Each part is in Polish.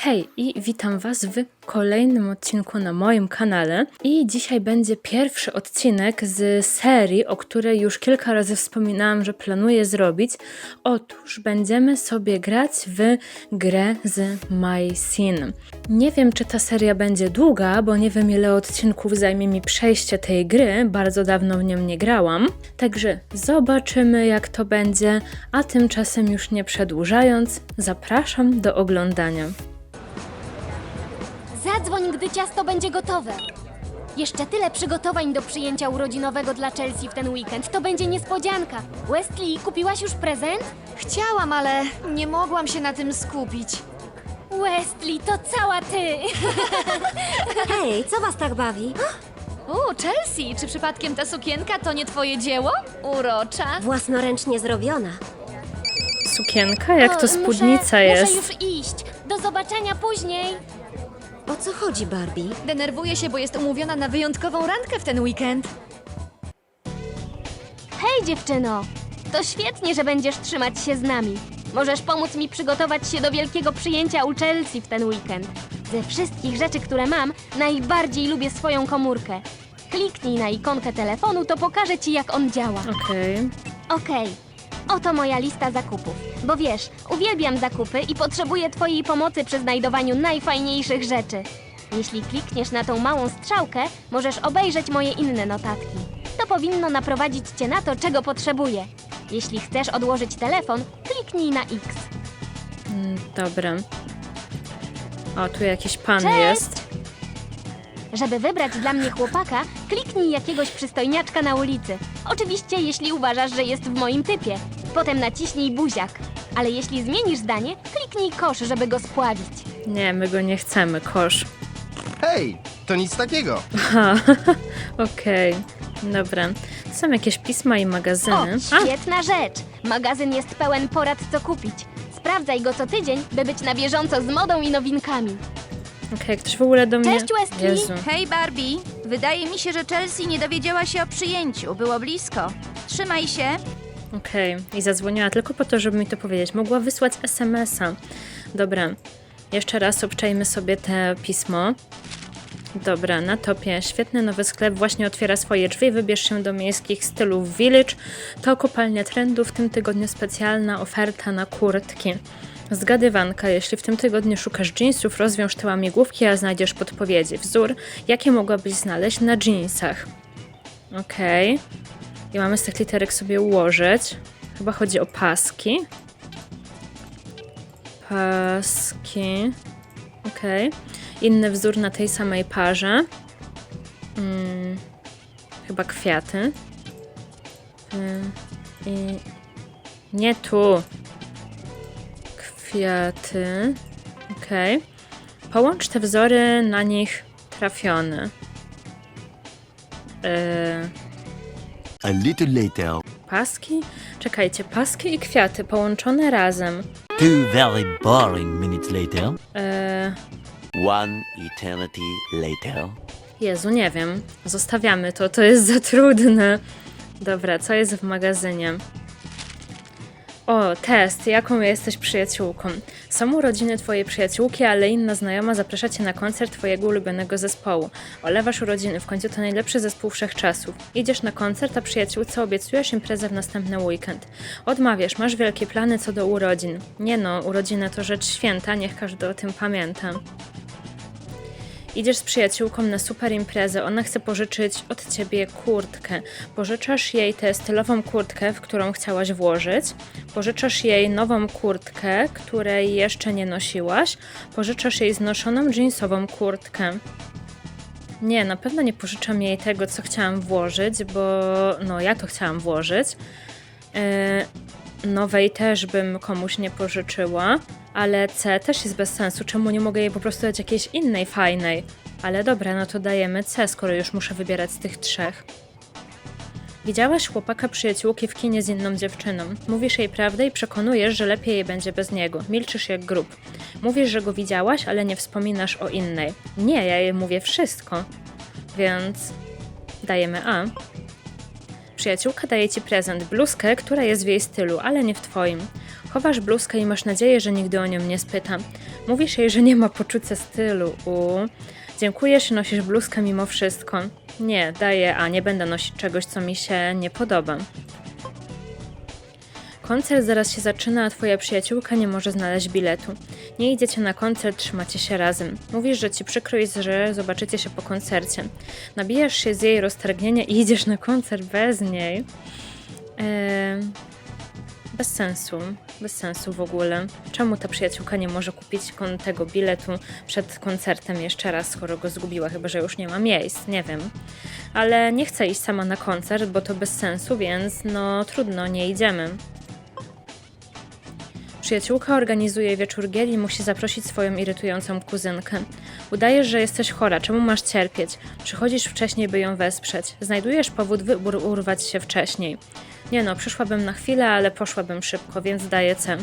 Hej i witam Was w kolejnym odcinku na moim kanale. I dzisiaj będzie pierwszy odcinek z serii, o której już kilka razy wspominałam, że planuję zrobić. Otóż będziemy sobie grać w grę z My Sin. Nie wiem, czy ta seria będzie długa, bo nie wiem, ile odcinków zajmie mi przejście tej gry. Bardzo dawno w nią nie grałam. Także zobaczymy, jak to będzie. A tymczasem, już nie przedłużając, zapraszam do oglądania. Zadzwoń, gdy ciasto będzie gotowe. Jeszcze tyle przygotowań do przyjęcia urodzinowego dla Chelsea w ten weekend. To będzie niespodzianka. Wesley, kupiłaś już prezent? Chciałam, ale nie mogłam się na tym skupić. Wesley, to cała ty! Hej, co was tak bawi? O, Chelsea, czy przypadkiem ta sukienka to nie twoje dzieło? Urocza. Własnoręcznie zrobiona. Sukienka? Jak to O, spódnica muszę, jest? Muszę już iść. Do zobaczenia później. O co chodzi, Barbie? Denerwuję się, bo jest umówiona na wyjątkową randkę w ten weekend. Hej, dziewczyno! To świetnie, że będziesz trzymać się z nami. Możesz pomóc mi przygotować się do wielkiego przyjęcia u Chelsea w ten weekend. Ze wszystkich rzeczy, które mam, najbardziej lubię swoją komórkę. Kliknij na ikonkę telefonu, to pokażę ci, jak on działa. Okej. Okej, oto moja lista zakupów. Bo wiesz, uwielbiam zakupy i potrzebuję Twojej pomocy przy znajdowaniu najfajniejszych rzeczy. Jeśli klikniesz na tą małą strzałkę, możesz obejrzeć moje inne notatki. To powinno naprowadzić Cię na to, czego potrzebuję. Jeśli chcesz odłożyć telefon, kliknij na X. Mm, Dobra. O, tu jakiś pan Cześć! jest. Żeby wybrać dla mnie chłopaka, kliknij jakiegoś przystojniaczka na ulicy. Oczywiście, jeśli uważasz, że jest w moim typie. Potem naciśnij buziak. Ale jeśli zmienisz zdanie, kliknij kosz, żeby go spławić. Nie, my go nie chcemy, kosz. Hej, to nic takiego. Aha, okej. Dobra. Są jakieś pisma i O, magazyny. świetna rzecz! Magazyn jest pełen porad, co kupić. Sprawdzaj go co tydzień, by być na bieżąco z modą i nowinkami. Okej, ktoś w ogóle do mnie... Cześć, Wesley. Jezu. Hej Barbie, wydaje mi się, że Chelsea nie dowiedziała się o przyjęciu. Było blisko. Trzymaj się. Okej. I zadzwoniła tylko po to, żeby mi to powiedzieć. Mogła wysłać SMS-a. Dobra. Jeszcze raz obczajmy sobie te pismo. Dobra, na topie. Świetny nowy sklep właśnie otwiera swoje drzwi. Wybierz się do miejskich stylów Village. To kopalnia trendu. W tym tygodniu specjalna oferta na kurtki. Zgadywanka. Jeśli w tym tygodniu szukasz jeansów, rozwiąż te łamigłówki, a znajdziesz podpowiedzi. Wzór, jakie mogłabyś znaleźć na jeansach. Okej. I mamy z tych literek sobie ułożyć. Chyba chodzi o paski. Paski. Okej. Inny wzór na tej samej parze. Mm, chyba kwiaty. Ym, I nie tu. Kwiaty. Okej. Połącz te wzory na nich trafione. Yy, A little later, Paski? Czekajcie, paski i kwiaty połączone razem. two very boring minutes later, Eee, one eternity later. Jezu, nie wiem. Zostawiamy to, to jest za trudne. Dobra, co jest w magazynie? O, test. Jaką jesteś przyjaciółką? Są urodziny twojej przyjaciółki, ale inna znajoma zaprasza cię na koncert twojego ulubionego zespołu. Olewasz urodziny, w końcu to najlepszy zespół wszechczasów. Idziesz na koncert, a przyjaciółce obiecujesz imprezę w następny weekend. Odmawiasz, masz wielkie plany co do urodzin. Nie no, urodziny to rzecz święta, niech każdy o tym pamięta. Idziesz z przyjaciółką na super imprezę, ona chce pożyczyć od ciebie kurtkę. Pożyczasz jej tę stylową kurtkę, w którą chciałaś włożyć. Pożyczasz jej nową kurtkę, której jeszcze nie nosiłaś. Pożyczasz jej znoszoną jeansową kurtkę. Nie, na pewno nie pożyczam jej tego, co chciałam włożyć, bo no ja to chciałam włożyć. Yy, nowej też bym komuś nie pożyczyła, ale C też jest bez sensu. Czemu nie mogę jej po prostu dać jakiejś innej fajnej? Ale dobra, no to dajemy C, skoro już muszę wybierać z tych trzech. Widziałaś chłopaka przyjaciółki w kinie z inną dziewczyną. Mówisz jej prawdę i przekonujesz, że lepiej jej będzie bez niego. Milczysz jak grób. Mówisz, że go widziałaś, ale nie wspominasz o innej. Nie, ja jej mówię wszystko. Więc dajemy A. Przyjaciółka daje ci prezent, bluzkę, która jest w jej stylu, ale nie w twoim. Chowasz bluzkę i masz nadzieję, że nigdy o nią nie spyta. Mówisz jej, że nie ma poczucia stylu. U. Dziękujesz i nosisz bluzkę mimo wszystko. Nie, daję, a nie będę nosić czegoś, co mi się nie podoba. Koncert zaraz się zaczyna, a twoja przyjaciółka nie może znaleźć biletu. Nie idziecie na koncert, trzymacie się razem. Mówisz, że ci przykro jest, że zobaczycie się po koncercie. Nabijasz się z jej roztargnienia i idziesz na koncert bez niej. Eee, bez sensu. Bez sensu w ogóle. Czemu ta przyjaciółka nie może kupić tego biletu przed koncertem jeszcze raz, skoro go zgubiła, chyba że już nie ma miejsc, nie wiem. Ale nie chcę iść sama na koncert, bo to bez sensu, więc no trudno, nie idziemy. Przyjaciółka organizuje wieczór gier i musi zaprosić swoją irytującą kuzynkę. Udajesz, że jesteś chora, czemu masz cierpieć? Przychodzisz wcześniej, by ją wesprzeć. Znajdujesz powód, by ur- urwać się wcześniej. Nie no, przyszłabym na chwilę, ale poszłabym szybko, więc daję C.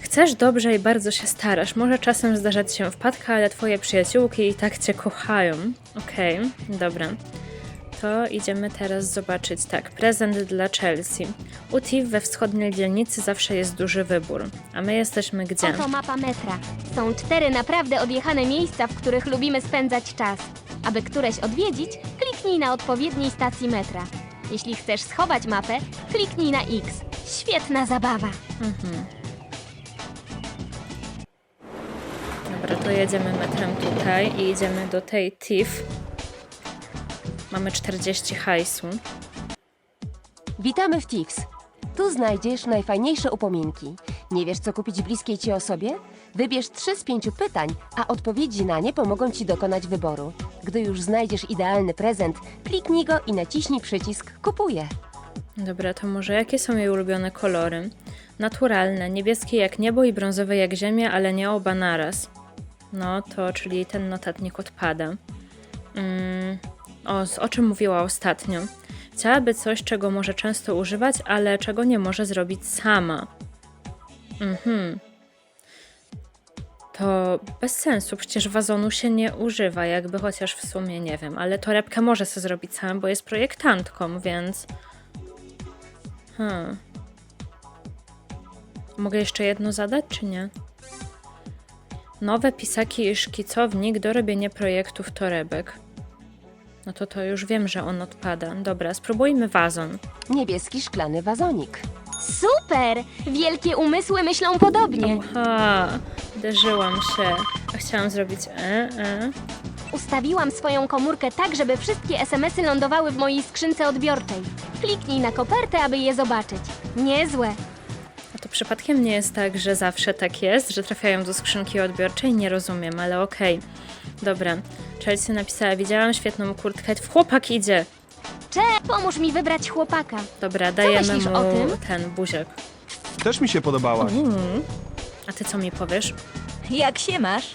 Chcesz dobrze i bardzo się starasz. Może czasem zdarzać się wpadka, ale twoje przyjaciółki i tak cię kochają. Okej, dobra. To idziemy teraz zobaczyć. Tak, prezent dla Chelsea. U Tiv we wschodniej dzielnicy zawsze jest duży wybór. A my jesteśmy gdzie? Oto mapa metra. Są cztery naprawdę odjechane miejsca, w których lubimy spędzać czas. Aby któreś odwiedzić, kliknij na odpowiedniej stacji metra. Jeśli chcesz schować mapę, kliknij na X. Świetna zabawa. Dobra, to jedziemy metrem tutaj i idziemy do tej Tiv. Mamy 40 hajsu. Witamy w TIFS. Tu znajdziesz najfajniejsze upominki. Nie wiesz, co kupić bliskiej ci osobie? Wybierz trzy z pięciu pytań, a odpowiedzi na nie pomogą ci dokonać wyboru. Gdy już znajdziesz idealny prezent, kliknij go i naciśnij przycisk Kupuję. Dobra, to może jakie są jej ulubione kolory? Naturalne, niebieskie jak niebo i brązowe jak ziemia, ale nie oba naraz. No to, czyli ten notatnik odpada. Mm, o, o czym mówiła ostatnio? Chciałaby coś, czego może często używać, ale czego nie może zrobić sama. Mhm. To bez sensu, przecież wazonu się nie używa, jakby chociaż w sumie nie wiem, ale torebkę może sobie zrobić sama, bo jest projektantką, więc. Hmm. Mogę jeszcze jedno zadać, czy nie? Nowe pisaki i szkicownik do robienia projektów torebek. No to to już wiem, że on odpada. Dobra, spróbujmy wazon. Niebieski szklany wazonik. Super! Wielkie umysły myślą podobnie. Aha, uderzyłam się. A chciałam zrobić e, e. Ustawiłam swoją komórkę tak, żeby wszystkie SMS-y lądowały w mojej skrzynce odbiorczej. Kliknij na kopertę, aby je zobaczyć. Niezłe. A to przypadkiem nie jest tak, że zawsze tak jest, że trafiają do skrzynki odbiorczej? Nie rozumiem, ale okej. Dobra, Chelsea napisała, widziałam świetną kurtkę. Chłopak idzie! Cze, pomóż mi wybrać chłopaka. Dobra, dajemy myślisz mu o tym? ten buziak. Też mi się podobałaś. Mm. A ty co mi powiesz? Jak się masz?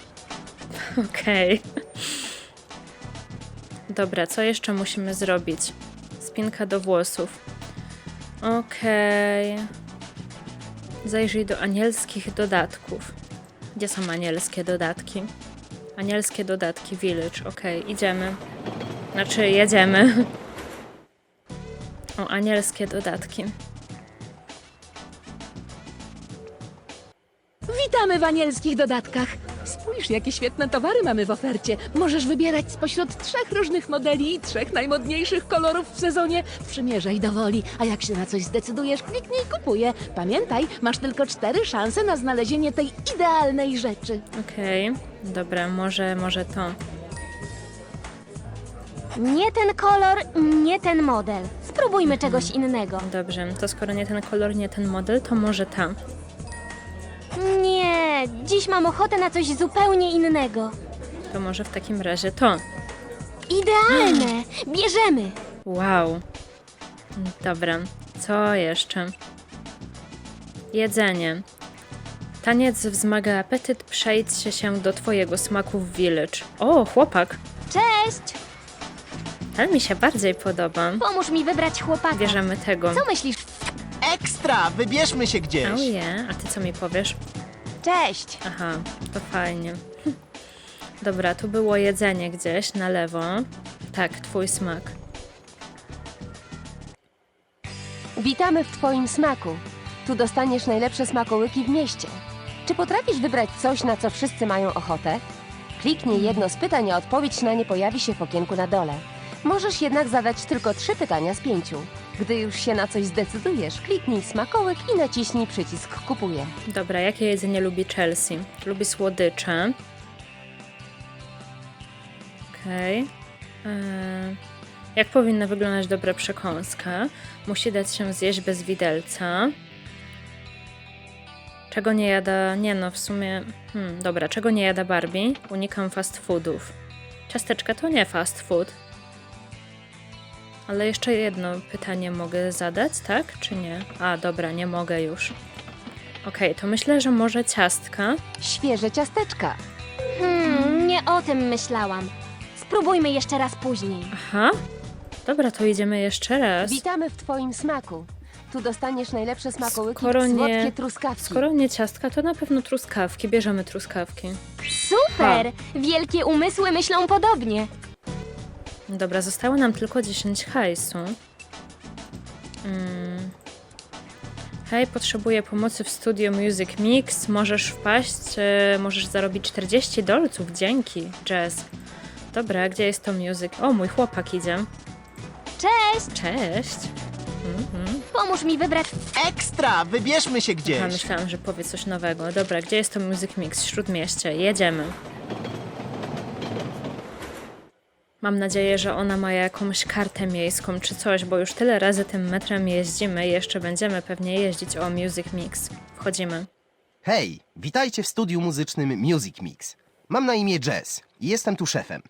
Okej. Dobra, co jeszcze musimy zrobić? Spinka do włosów. Okej. Zajrzyj do anielskich dodatków. Gdzie są anielskie dodatki? Anielskie dodatki Village. Okej, idziemy. Znaczy, jedziemy. O, anielskie dodatki. Witamy w anielskich dodatkach. Spójrz, jakie świetne towary mamy w ofercie. Możesz wybierać spośród trzech różnych modeli i trzech najmodniejszych kolorów w sezonie. Przymierzaj do woli, a jak się na coś zdecydujesz, kliknij kupuję. Pamiętaj, masz tylko cztery szanse na znalezienie tej idealnej rzeczy. Okej, dobra, może, może to. Nie ten kolor, nie ten model. Spróbujmy czegoś innego. Dobrze, to skoro nie ten kolor, nie ten model, to może tam. Nie, dziś mam ochotę na coś zupełnie innego. To może w takim razie to. Idealne! Bierzemy! Wow. Dobra, co jeszcze? Jedzenie. Taniec wzmaga apetyt, przejdźcie się do twojego smaku w Village. O, chłopak! Cześć! Ten mi się bardziej podoba. Pomóż mi wybrać chłopaka. Bierzemy tego. Co myślisz? Ekstra! Wybierzmy się gdzieś. Oh yeah. A ty co mi powiesz? Cześć! Aha, to fajnie. Dobra, tu było jedzenie gdzieś na lewo. Tak, twój smak. Witamy w Twoim smaku. Tu dostaniesz najlepsze smakołyki w mieście. Czy potrafisz wybrać coś, na co wszyscy mają ochotę? Kliknij jedno z pytań, a odpowiedź na nie pojawi się w okienku na dole. Możesz jednak zadać tylko trzy pytania z pięciu. Gdy już się na coś zdecydujesz, kliknij smakołyk i naciśnij przycisk Kupuję. Dobra, jakie jedzenie lubi Chelsea? Lubi słodycze. Okej. Eee, Jak powinna wyglądać dobra przekąska? Musi dać się zjeść bez widelca. Czego nie jada... Nie no, w sumie... Hmm, dobra, czego nie jada Barbie? Unikam fast foodów. Ciasteczka to nie fast food. Ale jeszcze jedno pytanie mogę zadać, tak? Czy nie? A, dobra, nie mogę już. Okej, to myślę, że może ciastka. Świeże ciasteczka. Hmm, nie o tym myślałam. Spróbujmy jeszcze raz później. Aha. Dobra, to idziemy jeszcze raz. Witamy w Twoim smaku. Tu dostaniesz najlepsze smakołyki Skoro nie- słodkie truskawki. Skoro nie ciastka, to na pewno truskawki. Bierzemy truskawki. Super! Wielkie umysły myślą podobnie. Dobra, zostało nam tylko 10 hajsu. Mm. Hej, potrzebuję pomocy w studio Music Mix. Możesz wpaść, e, możesz zarobić 40 dolców. Dzięki, Jazz. Dobra, gdzie jest to music? O, mój chłopak idzie. Cześć! Cześć. Mhm. Pomóż mi wybrać. Ekstra! Wybierzmy się Ja gdzieś. myślałam, że powie coś nowego. Dobra, gdzie jest to Music Mix? Śródmieście. Jedziemy. Mam nadzieję, że ona ma jakąś kartę miejską czy coś, bo już tyle razy tym metrem jeździmy i jeszcze będziemy pewnie jeździć o Music Mix. Wchodzimy. Hej, witajcie w studiu muzycznym Music Mix. Mam na imię Jazz i jestem tu szefem.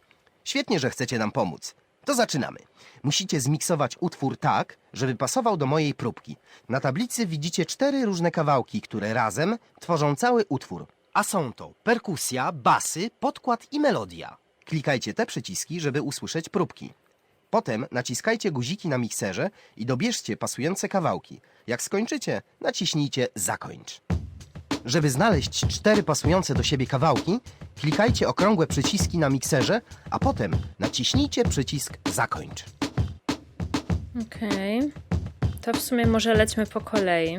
Świetnie, że chcecie nam pomóc. To zaczynamy. Musicie zmiksować utwór tak, żeby pasował do mojej próbki. Na tablicy widzicie cztery różne kawałki, które razem tworzą cały utwór. A są to perkusja, basy, podkład i melodia. Klikajcie te przyciski, żeby usłyszeć próbki. Potem naciskajcie guziki na mikserze i dobierzcie pasujące kawałki. Jak skończycie, naciśnijcie zakończ. Żeby znaleźć cztery pasujące do siebie kawałki, klikajcie okrągłe przyciski na mikserze, a potem naciśnijcie przycisk zakończ. Okej. To w sumie może lećmy po kolei.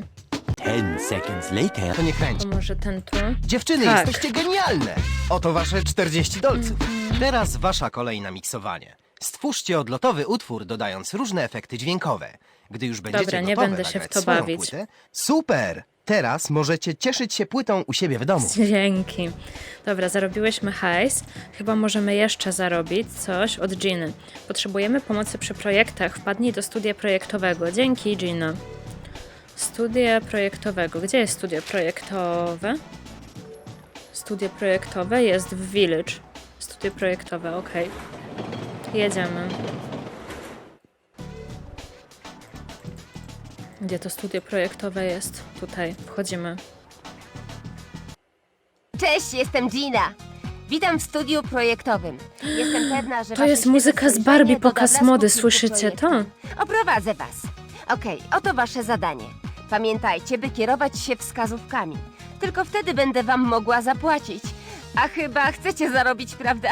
10 seconds later. To nie kręci. To może ten tu. Dziewczyny, Tak. jesteście genialne! Oto wasze 40 dolców. Teraz wasza kolej na miksowanie. Stwórzcie odlotowy utwór, dodając różne efekty dźwiękowe. Gdy już będziecie Dobra, nie gotowe będę się w nagrać to swoją bawić. Płytę, super! Teraz możecie cieszyć się płytą u siebie w domu. Dzięki. Dobra, zarobiłyśmy hajs. Chyba możemy jeszcze zarobić coś od Giny. Potrzebujemy pomocy przy projektach. Wpadnij do studia projektowego. Dzięki, Gina. Studia projektowego. Gdzie jest studio projektowe? Studio projektowe jest w Village. Studio projektowe, ok. Jedziemy. Gdzie to studio projektowe jest? Tutaj. Wchodzimy. Cześć, jestem Gina. Witam w studiu projektowym. Jestem pewna, że To wasze jest muzyka z spojrzenie Barbie, doda pokaz blasku mody, kilku słyszycie to? projektom. Oprowadzę was. Okej, oto wasze zadanie. Pamiętajcie, by kierować się wskazówkami. Tylko wtedy będę wam mogła zapłacić. A chyba chcecie zarobić, prawda?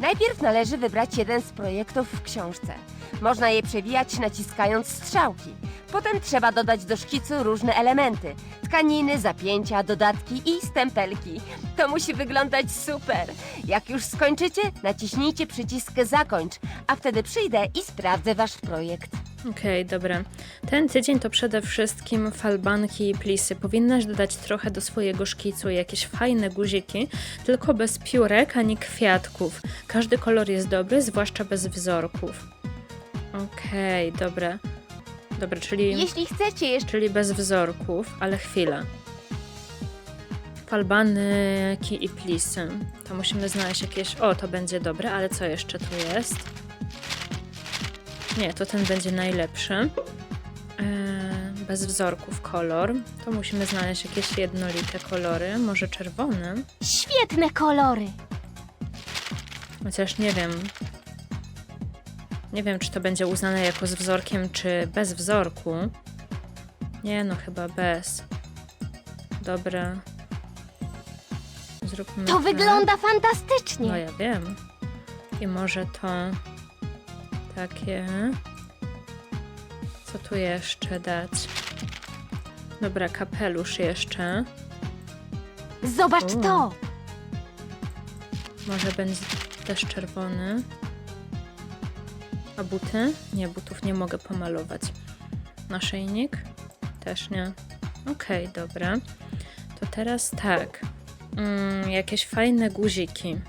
Najpierw należy wybrać jeden z projektów w książce. Można je przewijać naciskając strzałki. Potem trzeba dodać do szkicu różne elementy. Tkaniny, zapięcia, dodatki i stempelki. To musi wyglądać super. Jak już skończycie, naciśnijcie przycisk zakończ, a wtedy przyjdę i sprawdzę wasz projekt. Okej, dobra. Ten tydzień to przede wszystkim falbanki i plisy. Powinnaś dodać trochę do swojego szkicu, jakieś fajne guziki, tylko bez piórek ani kwiatków. Każdy kolor jest dobry, zwłaszcza bez wzorków. Okej, dobra. Dobra, czyli, Jeśli chcecie jeszcze czyli bez wzorków, ale chwila. Falbanki i plisy. To musimy znaleźć jakieś... O, to będzie dobre, ale co jeszcze tu jest? Nie, to ten będzie najlepszy. Eee, bez wzorków kolor. To musimy znaleźć jakieś jednolite kolory. Może czerwony? Świetne kolory! Chociaż nie wiem. Nie wiem, czy to będzie uznane jako z wzorkiem, czy bez wzorku. Nie, no chyba bez. Dobra. Zróbmy To tak. wygląda No fantastycznie! ja wiem. I może to takie. Co tu jeszcze dać? Dobra, kapelusz jeszcze. Zobacz O. to! Może będzie też czerwony. A buty? Nie, butów nie mogę pomalować. Naszyjnik? Też nie. Okej, dobra. To teraz tak. Mm, jakieś fajne guziki.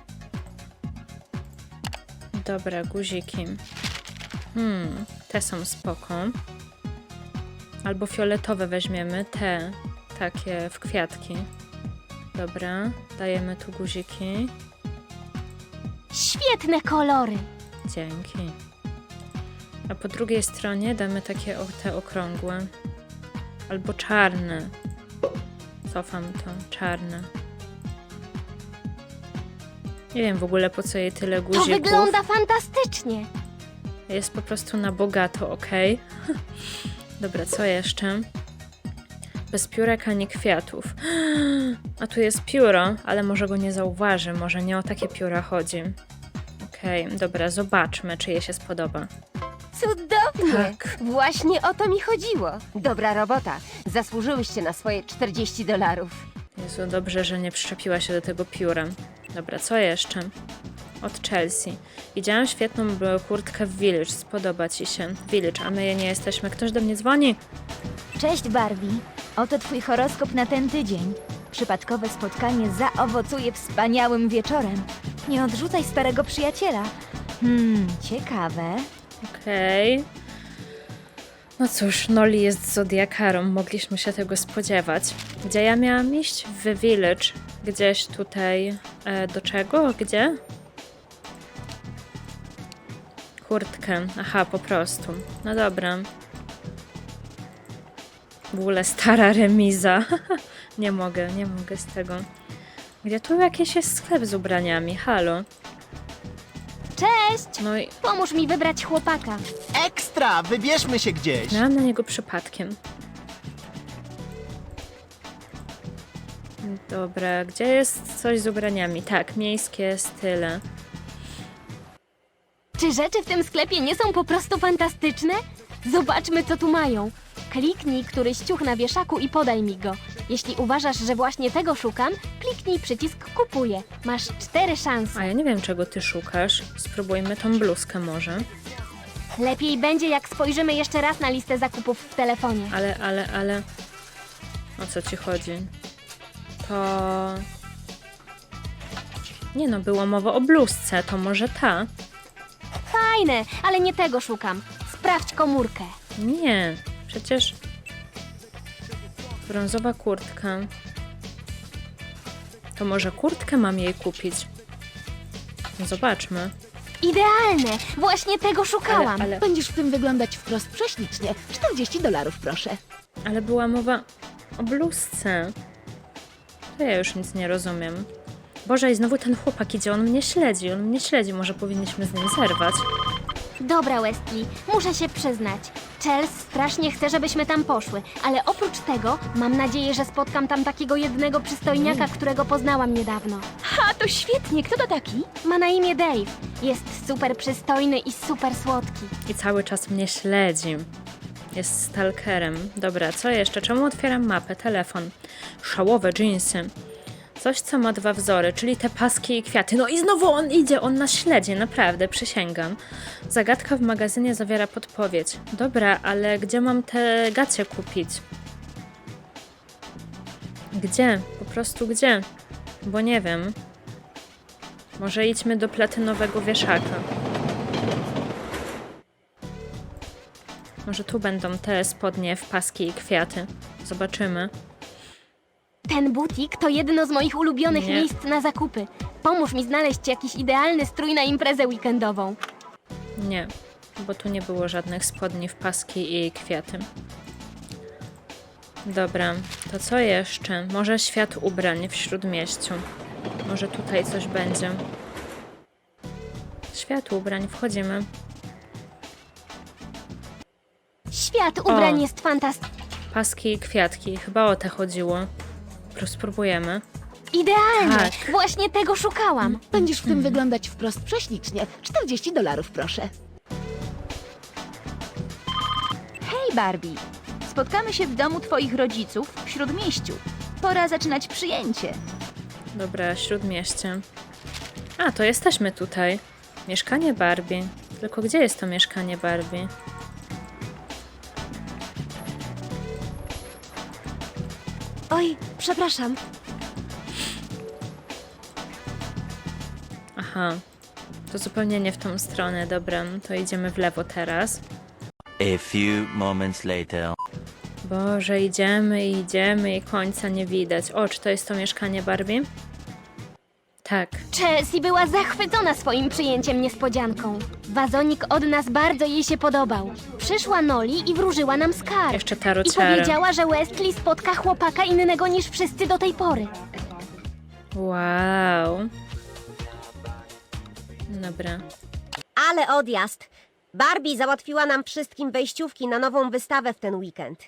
Dobra, guziki. Hmm, te są spoko. Albo fioletowe weźmiemy, te takie w kwiatki. Dobra, dajemy tu guziki. Świetne kolory! Dzięki. A po drugiej stronie damy takie o, te okrągłe. Albo czarne. Cofam to. Czarne. Nie wiem w ogóle po co jej tyle To guzików. wygląda fantastycznie! Jest po prostu na bogato, ok? Dobra, co jeszcze? Bez piórek ani kwiatów. A tu jest pióro, ale może go nie zauważy. Może nie o takie pióra chodzi. Okej, dobra, zobaczmy, czy jej się spodoba. Cudownie! Tak. Właśnie o to mi chodziło. Dobra robota. Zasłużyłyście na swoje 40 dolarów. Jezu, dobrze, że nie przyczepiła się do tego pióra. Dobra, co jeszcze? Od Chelsea. Widziałam świetną kurtkę w Village. Spodoba ci się. Village, a my je nie jesteśmy. Ktoś do mnie dzwoni? Cześć Barbie. Oto twój horoskop na ten tydzień. Przypadkowe spotkanie zaowocuje wspaniałym wieczorem. Nie odrzucaj starego przyjaciela. Hmm, ciekawe. Okej. No cóż, Noli jest zodiakarą, mogliśmy się tego spodziewać. Gdzie ja miałam iść? W Village. Gdzieś tutaj. E, do czego? Gdzie? Kurtkę. Aha, po prostu. No dobra. W ogóle stara remiza. nie mogę, nie mogę z tego. Gdzie tu jakiś jest sklep z ubraniami? Halo. Cześć! No i Pomóż mi wybrać chłopaka. Ekstra! Wybierzmy się gdzieś! Miałam na niego przypadkiem. Dobra, gdzie jest coś z ubraniami? Tak, miejskie style. Czy rzeczy w tym sklepie nie są po prostu fantastyczne? Zobaczmy, co tu mają. Kliknij któryś ciuch na wieszaku i podaj mi go. Jeśli uważasz, że właśnie tego szukam, kliknij przycisk kupuję. Masz cztery szanse. A ja nie wiem, czego ty szukasz. Spróbujmy tą bluzkę może. Lepiej będzie, jak spojrzymy jeszcze raz na listę zakupów w telefonie. Ale, ale, ale... O co ci chodzi? To... Nie no, było mowa o bluzce, to może ta? Fajne, ale nie tego szukam. Sprawdź komórkę. Nie, przecież... Brązowa kurtka. To może kurtkę mam jej kupić? No Zobaczmy. Idealne! Właśnie tego Ale, szukałam. ale, Będziesz w tym wyglądać wprost prześlicznie. 40 dolarów, proszę. ale była mowa o bluzce. To ja już nic nie rozumiem. Boże, i znowu ten chłopak idzie, on mnie śledzi, on mnie śledzi, może powinniśmy z nim zerwać. Dobra, Westley, muszę się przyznać. Chels strasznie chce, żebyśmy tam poszły, ale oprócz tego mam nadzieję, że spotkam tam takiego jednego przystojniaka, którego poznałam niedawno. A to świetnie, kto to taki? Ma na imię Dave. Jest super przystojny i super słodki. I cały czas mnie śledzi. Jest stalkerem. Dobra, co jeszcze? Czemu otwieram mapę? Telefon. Szałowe dżinsy. Coś, co ma dwa wzory, czyli te paski i kwiaty. No i znowu on idzie, on nas śledzi, naprawdę, przysięgam. Zagadka w magazynie zawiera podpowiedź. Dobra, ale gdzie mam te gacie kupić? Gdzie? Po prostu gdzie? Bo nie wiem. Może idźmy do platynowego wieszaka. Może tu będą te spodnie w paski i kwiaty. Zobaczymy. Ten butik to jedno z moich ulubionych Nie. miejsc na zakupy. Pomóż mi znaleźć jakiś idealny strój na imprezę weekendową. Nie, bo tu nie było żadnych spodni w paski i kwiaty. Dobra, to co jeszcze? Może świat ubrań w śródmieściu. Może tutaj coś będzie. Świat ubrań, wchodzimy. Świat ubrań O. jest fantastyczny. Paski i kwiatki, chyba o te chodziło. Spróbujemy. Idealne! Tak. Właśnie tego szukałam. Będziesz w tym wyglądać wprost prześlicznie. 40 dolarów, proszę. Hej Barbie. Spotkamy się w domu twoich rodziców w Śródmieściu. Pora zaczynać przyjęcie. Dobra, śródmieście. A, to jesteśmy tutaj. Mieszkanie Barbie. Tylko gdzie jest to mieszkanie Barbie? Oj, przepraszam. Aha. To zupełnie nie w tą stronę. Dobra, no to idziemy w lewo teraz. A few moments later. Boże, idziemy, i idziemy i końca nie widać. O, czy to jest to mieszkanie Barbie? Tak. Chelsea była zachwycona swoim przyjęciem niespodzianką. Wazonik od nas bardzo jej się podobał. Przyszła Noli i wróżyła nam skarb. Jeszcze I powiedziała, że Westley spotka chłopaka innego niż wszyscy do tej pory. Wow. Dobra. Ale odjazd. Barbie załatwiła nam wszystkim wejściówki na nową wystawę w ten weekend.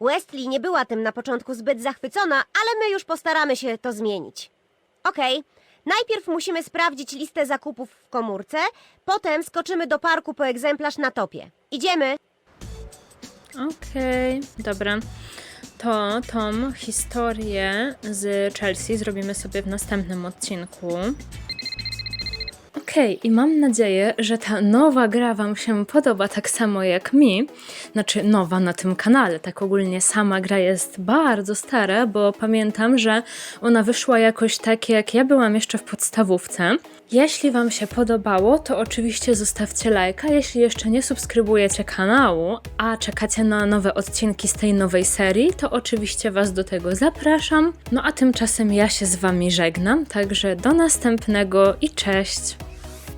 Westley nie była tym na początku zbyt zachwycona, ale my już postaramy się to zmienić. Okej, najpierw musimy sprawdzić listę zakupów w komórce, potem skoczymy do parku po egzemplarz na topie. Idziemy! Okej, dobra. To tą historię z Chelsea zrobimy sobie w następnym odcinku. Okej, i mam nadzieję, że ta nowa gra Wam się podoba tak samo jak mi. Znaczy, nowa na tym kanale. Tak ogólnie sama gra jest bardzo stara, bo pamiętam, że ona wyszła jakoś tak, jak ja byłam jeszcze w podstawówce. Jeśli Wam się podobało, to oczywiście zostawcie lajka. Jeśli jeszcze nie subskrybujecie kanału, a czekacie na nowe odcinki z tej nowej serii, to oczywiście Was do tego zapraszam. No a tymczasem ja się z Wami żegnam, także do następnego i cześć!